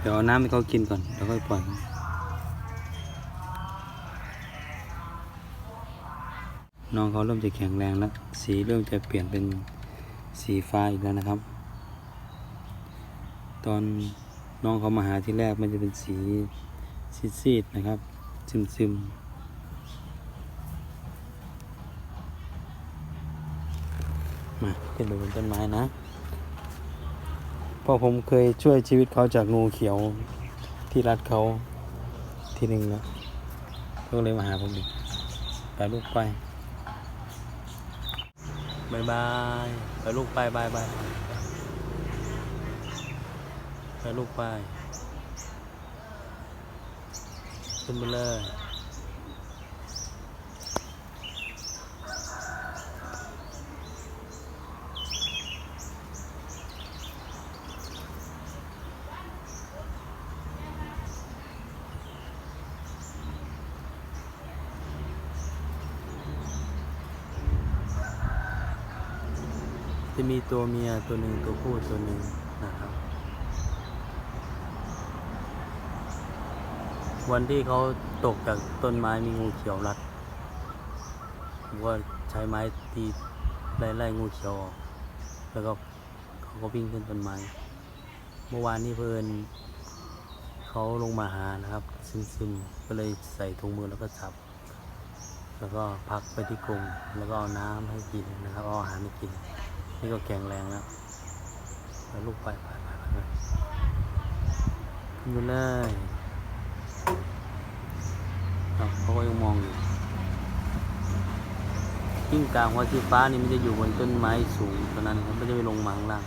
เดี๋ยวเอาน้ำให้เขากินก่อน แล้วค่อยปล่อยเขาน้องเขาเริ่มจะแข็งแรงแล้ว สีเริ่มจะเปลี่ยนเป็นสีฟ้าอีกแล้วนะครับ ตอนน้องเขามาหาที่แรกมันจะเป็นสีซีดๆนะครับ ซึมๆมาขึ้นไปบนต้นไม้นะ เพราะผมเคยช่วยชีวิตเขาจากงูเขียวที่รัดเขาทีหนึ่งแล้วเขาก็เลยมาหาผมอีกไปลูกไปบายบายไปลูกไปบายบายไปลูกไปขึ้นไปเลย จะมีตัวเมียตัวหนึ่งตัวผู้ตัวหนึ่งนะครับ วันที่เขาตกจากต้นไม้มีงูเขียวรัดผมก็ใช้ไม้ตีไล่ไล่งูเขียวออกแล้วก็เขาก็วิ่งขึ้นต้นไม้ เมื่อวานนี้เพื่อนเขาลงมาหานะครับ ซึมๆก็เลยใส่ถุงมือแล้วก็จับ แล้วก็พักไปที่กรงแล้วก็เอาน้ำให้กินนะครับ เอาอาหารให้กิน นี่ก็แข็งแรงแล้วแล้วลูกไปไปไปไปไปขึ้นไปเลยอ้าวเขาก็ยังมองอยู่กิ้งกลางหัวสีฟ้านี่มันจะอยู่บนต้นไม้สูงตอนนั้นครับไม่ได้ไปลงมาข้างล่าง